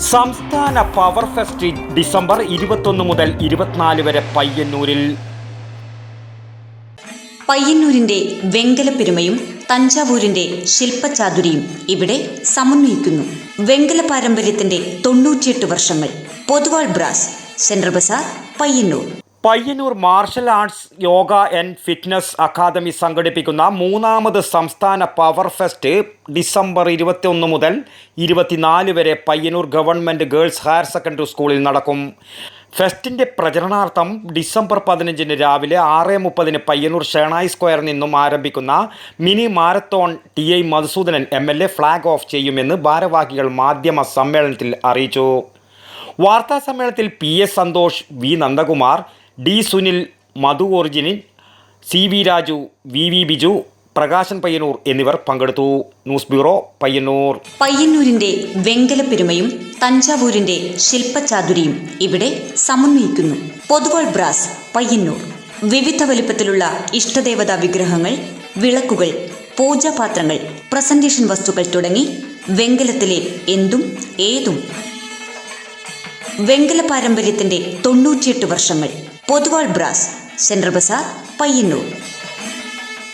സംസ്ഥാന power fest December ഇരുപത്തൊന്ന് മുതൽ ഇരുപത്തിനാല് വരെ പയ്യന്നൂരിൽ. പയ്യന്നൂരിന്റെ വെങ്കലപ്പെരുമയും തഞ്ചാവൂരിന്റെ ശില്പചാതുരിയും ഇവിടെ സമന്വയിക്കുന്നു. വെങ്കല പാരമ്പര്യത്തിന്റെ തൊണ്ണൂറ്റിയെട്ട് വർഷങ്ങൾ. Poduval brass central bazaar Payyanur. Payyanur martial arts yoga and fitness academy സംഘടിപ്പിക്കുന്ന മൂന്നാമത് സംസ്ഥാന പവർ ഫെസ്റ്റ് ഡിസംബർ ഇരുപത്തിയൊന്ന് മുതൽ ഇരുപത്തിനാല് വരെ Payyanur government girls higher secondary സ്കൂളിൽ നടക്കും. ഫെസ്റ്റിന്റെ പ്രചരണാർത്ഥം ഡിസംബർ പതിനഞ്ചിന് രാവിലെ ആറ് മുപ്പതിന് പയ്യന്നൂർ ഷേണായി സ്ക്വയറിൽ നിന്നും ആരംഭിക്കുന്ന mini marathon T I Madhusoodanan M L A flag off ചെയ്യുമെന്ന് ഭാരവാഹികൾ മാധ്യമ സമ്മേളനത്തിൽ അറിയിച്ചു. വാർത്താ സമ്മേളനത്തിൽ P S Santhosh V Nandakumar D Sunil Madhu ഒറിജിനിൻ C V Raju V V Biju Prakashan Payyanur എന്നിവർ പങ്കെടുത്തു. News bureau Payyanur. പയ്യന്നൂരിന്റെ വെങ്കലപ്പെരുമയും തഞ്ചാവൂരിന്റെ ശില്പചാതുരിയും ഇവിടെ സമന്വയിക്കുന്നു. പൊതുവാൾ ബ്രാസ് പയ്യന്നൂർ. വിവിധ വലിപ്പത്തിലുള്ള ഇഷ്ടദേവതാ വിഗ്രഹങ്ങൾ വിളക്കുകൾ പൂജാപാത്രങ്ങൾ പ്രസന്റേഷൻ വസ്തുക്കൾ തുടങ്ങി വെങ്കലത്തിലെ എന്തും ഏതും. വെങ്കല പാരമ്പര്യത്തിന്റെ തൊണ്ണൂറ്റിയെട്ട് വർഷങ്ങൾ. Poduval brass central bazaar Payyanur